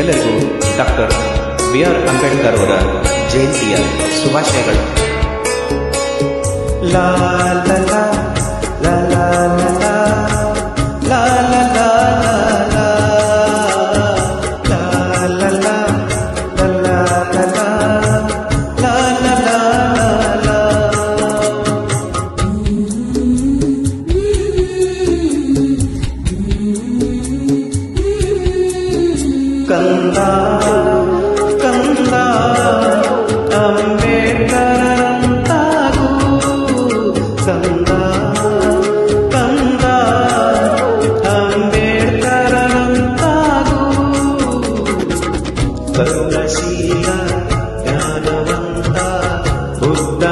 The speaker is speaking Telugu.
ಎಲ್ಲರಿಗೂ ಡಾಕ್ಟರ್ ಬಿ ಆರ್ ಅಂಬೇಡ್ಕರ್ ಅವರ ಜಯಂತಿಯ ಶುಭಾಶಯಗಳು. ಲಾ కందా కందా అంబేకరంతాగు కందా కందా అంబేకరంతాగు కరుణశీల జ్ఞానవంత బుద్ధ